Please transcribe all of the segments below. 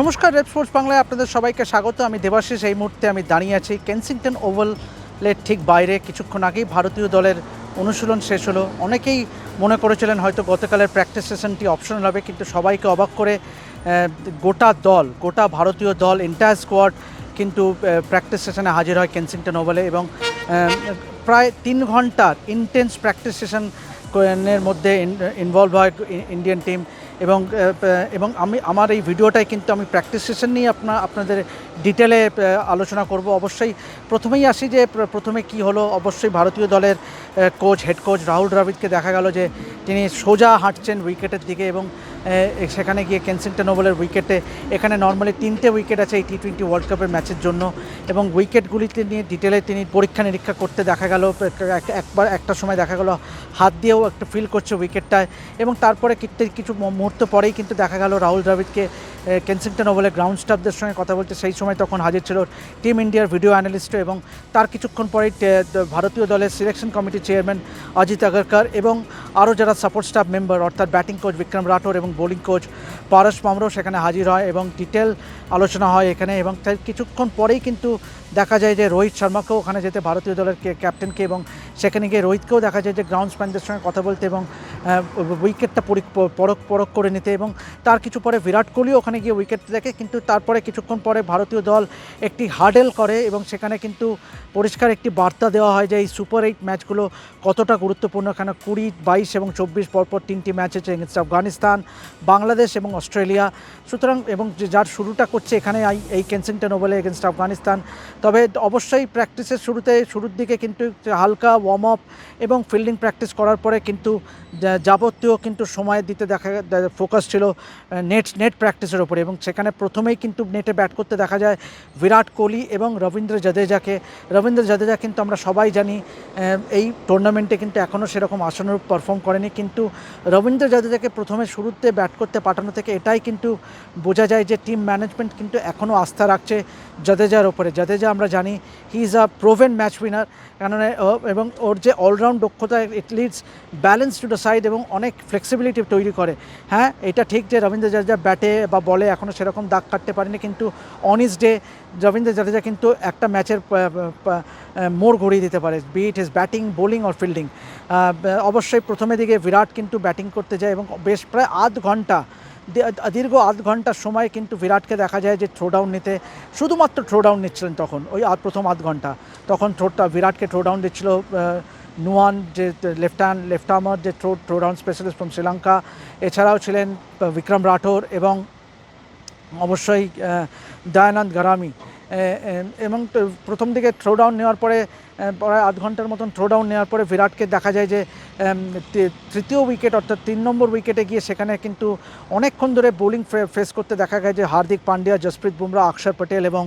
নমস্কার rape sports বাংলায় আপনাদের সবাইকে স্বাগত। আমি দেবাশিস, এই মুহূর্তে আমি দাঁড়িয়ে আছি কেনসিংটন ওভালের ঠিক বাইরে। কিছুক্ষণ আগেই ভারতীয় দলের অনুশীলন শেষ হলো। অনেকেই মনে করেছিলেন হয়তো গতকালের প্র্যাকটিস সেশনটি অপশনাল হবে, কিন্তু সবাইকে অবাক করে গোটা দল, গোটা ভারতীয় দল এন্টায়ার স্কোয়াড কিন্তু প্র্যাকটিস সেশনে হাজির হয় কেনসিংটন ওভালে এবং প্রায় তিন ঘণ্টার ইন্টেন্স প্র্যাকটিস সেশনের মধ্যে ইনভলভ হয় ইন্ডিয়ান টিম এবং এবং আমি, আমার এই ভিডিওটাই কিন্তু আমি প্র্যাকটিস সেশন নিয়ে আপনা, আপনাদের ডিটেলে আলোচনা করব। অবশ্যই প্রথমেই আসি যে প্রথমে কি হলো? অবশ্যই ভারতীয় দলের কোচ হেড কোচ রাহুল দ্রাবিড়কে দেখা গেল যে, তিনি সোজা হাঁটছেন উইকেটের দিকে এবং সেখানে গিয়ে কেনসিংটন ওভালের উইকেটে, এখানে নর্মালি তিনটে উইকেট আছে এই টি টোয়েন্টি ওয়ার্ল্ড কাপের ম্যাচের জন্য। এবং উইকেটগুলিতে নিয়ে ডিটেলে তিনি পরীক্ষা নিরীক্ষা করতে দেখা গেল এক- একবার একটা সময় দেখা গেল, হাত দিয়েও একটু ফিল করছে উইকেটটায়। এবং তারপরে কিছু মুহূর্ত পরেই কিন্তু দেখা গেল রাহুল দ্রাবিড়কে কেনসিংটন ওভালের গ্রাউন্ড স্টাফদের সঙ্গে কথা বলতে সেই সময় তখন হাজির ছিল টিম ইন্ডিয়ার ভিডিও অ্যানালিস্ট এবং তার কিছুক্ষণ পরেই ভারতীয় দলের সিলেকশন কমিটির চেয়ারম্যান অজিত আগরকর এবং আরও যারা সাপোর্ট স্টাফ মেম্বার অর্থাৎ ব্যাটিং কোচ বিক্রম রাঠোর এবং বোলিং কোচ পারস মামরও সেখানে হাজির হয় এবং ডিটেল আলোচনা হয় এখানে এবং তার কিছুক্ষণ পরেই কিন্তু দেখা যায় যে রোহিত শর্মাকেও ওখানে যেতে ভারতীয় দলের ক্যাপ্টেনকে এবং সেখানে গিয়ে রোহিতকেও দেখা যায় যে গ্রাউন্ডসম্যানদের সঙ্গে কথা বলতে এবং উইকেটটা পরি- প- পরখ পরখ করে নিতে এবং তার কিছু পরে বিরাট কোহলিও ওখানে গিয়ে উইকেট দেখে কিন্তু তারপরে কিছুক্ষণ পরে ভারতীয় দল একটি হার্ডেল করে এবং সেখানে কিন্তু পরিষ্কার একটি বার্তা দেওয়া হয় যে এই সুপার এইট ম্যাচগুলো কতটা গুরুত্বপূর্ণ। এখানে কুড়ি, বাইশ এবং চব্বিশ পরপর তিনটি ম্যাচ আছে এগেনস্ট আফগানিস্তান, বাংলাদেশ এবং অস্ট্রেলিয়া। সুতরাং এবং যার শুরুটা করছে এখানে এই কেনসিংটন ওভালে এগেনস্ট আফগানিস্তান। তবে অবশ্যই প্র্যাকটিসের শুরুতে, শুরুর দিকে কিন্তু হালকা ওয়ার্ম আপ এবং ফিল্ডিং প্র্যাকটিস করার পরে কিন্তু যাবতীয় কিন্তু সময় দিতে দেখা ফোকাস ছিল নেট নেট প্র্যাকটিসের ওপরে এবং সেখানে প্রথমেই কিন্তু নেটে ব্যাট করতে দেখা যায় বিরাট কোহলি এবং রবীন্দ্র জাদেজাকে। রবীন্দ্র জাদেজা কিন্তু আমরা সবাই জানি এই টুর্নামেন্টে কিন্তু এখনও সেরকম আশানুরূপ পারফর্ম করেনি, কিন্তু রবীন্দ্র জাদেজাকে প্রথমে শুরুতে ব্যাট করতে পাঠানো থেকে এটাই কিন্তু বোঝা যায় যে টিম ম্যানেজমেন্ট কিন্তু এখনও আস্থা রাখছে জাদেজার ওপরে জাদেজা আমরা জানি he is a proven match winner কেননা এবং ওর যে অলরাউন্ড দক্ষতা it leads balance to the side এবং অনেক ফ্লেক্সিবিলিটি তৈরি করে। হ্যাঁ এটা ঠিক যে রবীন্দ্র জাদেজা ব্যাটে বা বলে এখনও সেরকম দাগ কাটতে পারেনি, কিন্তু অনিস ডে রবীন্দ্র জাদেজা কিন্তু একটা ম্যাচের মোড় ঘুরিয়ে দিতে পারে be it is batting bowling or fielding অবশ্যই প্রথমে দিকে বিরাট কিন্তু ব্যাটিং করতে যায় এবং বেশ প্রায় আধ ঘণ্টা দীর্ঘ আধ ঘণ্টার সময় কিন্তু বিরাটকে দেখা যায় যে থ্রো ডাউন নিতে শুধুমাত্র থ্রো ডাউন নিচ্ছিলেন তখন, ওই প্রথম আধ ঘণ্টা। তখন থ্রোটা বিরাটকে থ্রো ডাউন দিচ্ছিল নুয়ান যে লেফট হ্যান্ড লেফট আর্মার যে throw throw down specialist from Sri Lanka এছাড়াও ছিলেন বিক্রম রাঠোর এবং অবশ্যই দয়ানন্দ গারামি এবং প্রথম দিকে থ্রো ডাউন নেওয়ার পরে প্রায় আধ ঘণ্টার মতন থ্রো ডাউন নেওয়ার পরে বিরাটকে দেখা যায় যে তৃতীয় উইকেট অর্থাৎ তিন নম্বর উইকেটে গিয়ে সেখানে কিন্তু অনেকক্ষণ ধরে বোলিং ফেস করতে দেখা যায় যে হার্দিক পান্ডিয়া, জসপ্রীত বুমরা, অক্ষর পটেল এবং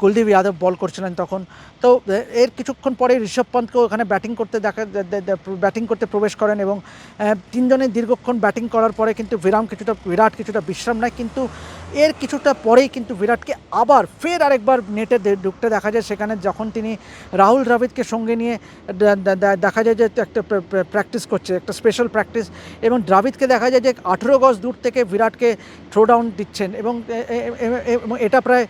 কুলদীপ যাদব বল করছিলেন তখন। তো এর কিছুক্ষণ পরে ঋষভ পন্তকেও ওখানে ব্যাটিং করতে দেখা ব্যাটিং করতে প্রবেশ করেন এবং তিনজনে দীর্ঘক্ষণ ব্যাটিং করার পরে কিন্তু বিরাম কিছুটা, বিরাট কিছুটা বিশ্রাম নেয়। কিন্তু এর কিছুটা পরেই কিন্তু বিরাটকে আবার ফের আরেকবার নেটে ঢুকতে দেখা যায়। সেখানে যখন তিনি রাহুল দ্রাবিড়কে সঙ্গে নিয়ে দেখা যায় যে একটা প্র্যাকটিস করছে, একটা স্পেশাল প্র্যাকটিস এবং দ্রাবিদকে দেখা যায় যে আঠেরো গজ দূর থেকে বিরাটকে থ্রো ডাউন দিচ্ছেন এবং এটা প্রায়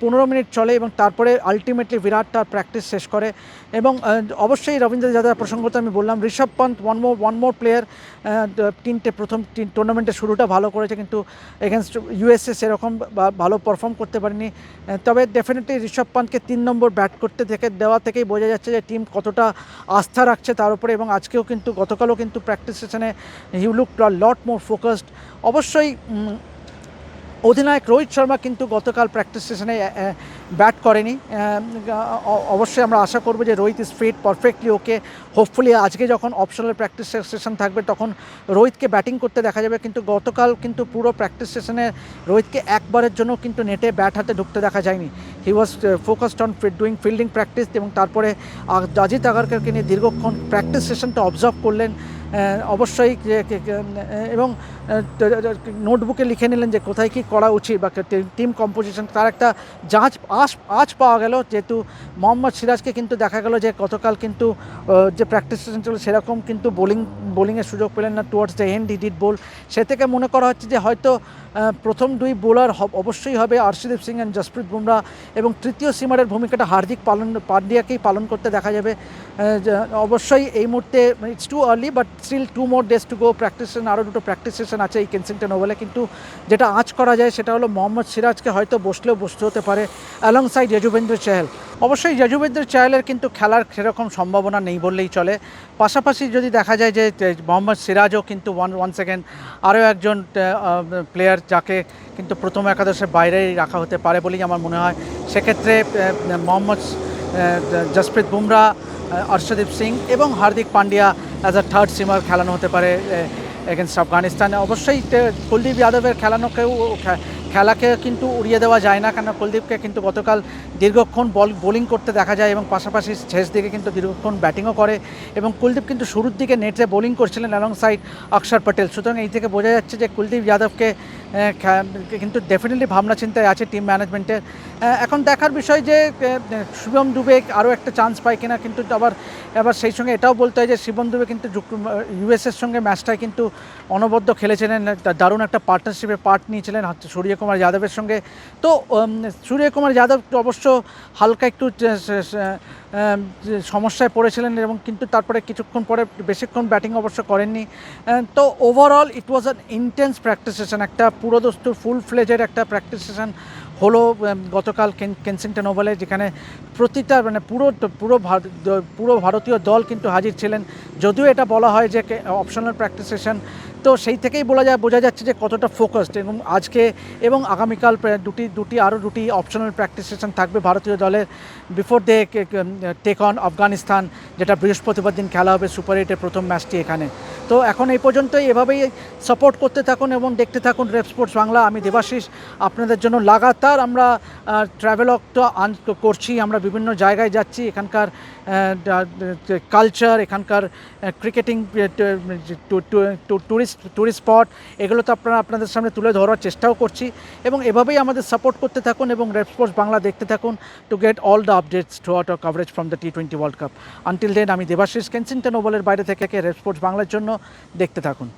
পনেরো মিনিট চলে এবং তারপরে আলটিমেটলি বিরাট তার প্র্যাকটিস শেষ করে। এবং অবশ্যই রবীন্দ্র জাদেজা প্রসঙ্গত আমি বললাম, Rishabh Pant one more one more player তিনটে প্রথম তিন টুর্নামেন্টের শুরুটা ভালো করেছে কিন্তু এগেনস্ট ইউএসএ সেরকম ভালো পারফর্ম করতে পারেনি। তবে ডেফিনেটলি ঋষভ পন্তকে তিন নম্বর ব্যাট করতে থেকে, দেওয়া থেকেই বোঝা যাচ্ছে যে টিম কতটা আস্থা রাখছে তার উপরে এবং আজকেও কিন্তু, গতকালও কিন্তু প্র্যাকটিস সেশনে he look lot more focused অবশ্যই অধিনায়ক রোহিত শর্মা কিন্তু গতকাল প্র্যাকটিস সেশনে ব্যাট করেনি। অবশ্যই আমরা আশা করব যে Rohit is fit perfectly okay hopefully আজকে যখন অপশনাল প্র্যাকটিস সেশন থাকবে, তখন রোহিতকে ব্যাটিং করতে দেখা যাবে। কিন্তু গতকাল কিন্তু পুরো প্র্যাকটিস সেশনে রোহিতকে একবারের জন্য কিন্তু নেটে ব্যাট হাতে ঢুকতে দেখা যায়নি। He was focused on doing fielding practice এবং তারপরে আ- অজিত আগারকারকে নিয়ে দীর্ঘক্ষণ প্র্যাকটিস সেশনটা অবজার্ভ করলেন। অবশ্যই এবং নোটবুকে লিখে নিলেন যে কোথায় কি করা উচিত বা টিম কম্পোজিশন, তার একটা জাঁচ আজ আজ পাওয়া গেল। যেহেতু মোহাম্মদ সিরাজকে কিন্তু দেখা গেল যে গতকাল কিন্তু যে প্র্যাকটিস সেশন ছিল সেরকম কিন্তু বোলিং বোলিংয়ের সুযোগ পেলেন না towards the end did bowl সে থেকে মনে করা হচ্ছে যে হয়তো প্রথম দুই বোলার অবশ্যই হবে আরশিদীপ সিং অ্যান্ড জসপ্রীত বুমরা এবং তৃতীয় সিমারের ভূমিকাটা হার্দিক পালন পান্ডিয়াকেই পালন করতে দেখা যাবে। অবশ্যই এই মুহূর্তে it's too early but still two more days to go practice session আরও দুটো প্র্যাকটিস সেশন আছে এই কেনসিংটন ওভালে কিন্তু যেটা আজ করা যায় সেটা হলো মোহাম্মদ সিরাজকে হয়তো বসলেও বসতে হতে পারে অ্যালং সাইড যজুবেন্দ্র চাহেল অবশ্যই যজুবেন্দ্র চাহেলের কিন্তু খেলার সেরকম সম্ভাবনা নেই বললেই চলে। পাশাপাশি যদি দেখা যায় যে মোহাম্মদ সিরাজও কিন্তু ওয়ান ওয়ান সেকেন্ড আরও একজন প্লেয়ার যাকে কিন্তু প্রথম একাদশের বাইরেই রাখা হতে পারে বলেই আমার মনে হয়। সেক্ষেত্রে মোহাম্মদ জসপ্রীত বুমরা অর্শদীপ সিং এবং Hardik Pandya as a third seamer খেলানো হতে পারে এগেনস্ট আফগানিস্তানে। অবশ্যই কুলদীপ যাদবের খেলানোকেও খেলাকে কিন্তু উড়িয়ে দেওয়া যায় না কেন কুলদীপকে কিন্তু গতকাল দীর্ঘক্ষণ বল, বোলিং করতে দেখা যায় এবং পাশাপাশি শেষ দিকে কিন্তু দীর্ঘক্ষণ ব্যাটিংও করে এবং কুলদীপ কিন্তু শুরুর দিকে নেটে বোলিং করছিলেন অ্যালং সাইড অক্ষর পটেল। সুতরাং এই থেকে বোঝা যাচ্ছে যে কুলদীপ যাদবকে কিন্তু ডেফিনেটলি ভাবনা চিন্তায় আছে টিম ম্যানেজমেন্টের এখন দেখার বিষয় যে শুভম দুবে আরও একটা চান্স পায় কিনা কিন্তু আবার আবার সেই সঙ্গে এটাও বলতে হয় যে শিবম দুবে কিন্তু ইউএসের সঙ্গে ম্যাচটায় কিন্তু অনবদ্য খেলেছিলেন দারুণ একটা পার্টনারশিপে পার্ট নিয়েছিলেন হচ্ছে সূর্যকুমার যাদবের সঙ্গে। তো উম, সূর্যকুমার যাদব অবশ্য হালকা একটু সমস্যায় পড়েছিলেন এবং কিন্তু তারপরে কিছুক্ষণ পরে বেশিক্ষণ ব্যাটিং অবশ্য করেননি। তো overall it was an intense practice session একটা পুরোদস্তুর ফুল ফ্লেজের একটা প্র্যাকটিস সেশন হলো গতকাল কেন, কেনসিংটন ওভালে যেখানে প্রতিটা মানে পুরো পুরো পুরো ভারতীয় দল কিন্তু হাজির ছিলেন। যদিও এটা বলা হয় যে অপশনাল প্র্যাকটিস সেশন তো সেই থেকেই বলা যায়, বোঝা যাচ্ছে যে কতটা ফোকাসড এবং আজকে এবং আগামীকাল দুটি দুটি, আরও দুটি অপশনাল প্র্যাকটিস সেশন থাকবে ভারতীয় দলের before they take on Afghanistan যেটা বৃহস্পতিবার দিন খেলা হবে সুপার এইটের প্রথম ম্যাচটি এখানে। তো এখন এই পর্যন্তই। এভাবেই সাপোর্ট করতে থাকুন এবং দেখতে থাকুন রেপ স্পোর্টস বাংলা আমি দেবাশিস, আপনাদের জন্য লাগাতার আমরা ট্রাভেলক তো আন করছি। আমরা বিভিন্ন জায়গায় যাচ্ছি, এখানকার কালচার এখানকার ক্রিকেটিং ট্যুরিস্ট ট্যুরিস্ট স্পট এগুলো তো আপনারা আপনাদের সামনে তুলে ধরার চেষ্টাও করছি। এবং এভাবেই আমাদের সাপোর্ট করতে থাকুন এবং রেপ স্পোর্টস বাংলা দেখতে থাকুন to get all the updates throughout coverage from the T twenty world cup until then আমি দেবাশিস কেনসিংটন ওভালের বাইরে থেকে রেপ স্পোর্টস বাংলার জন্য দেখতে থাকুন।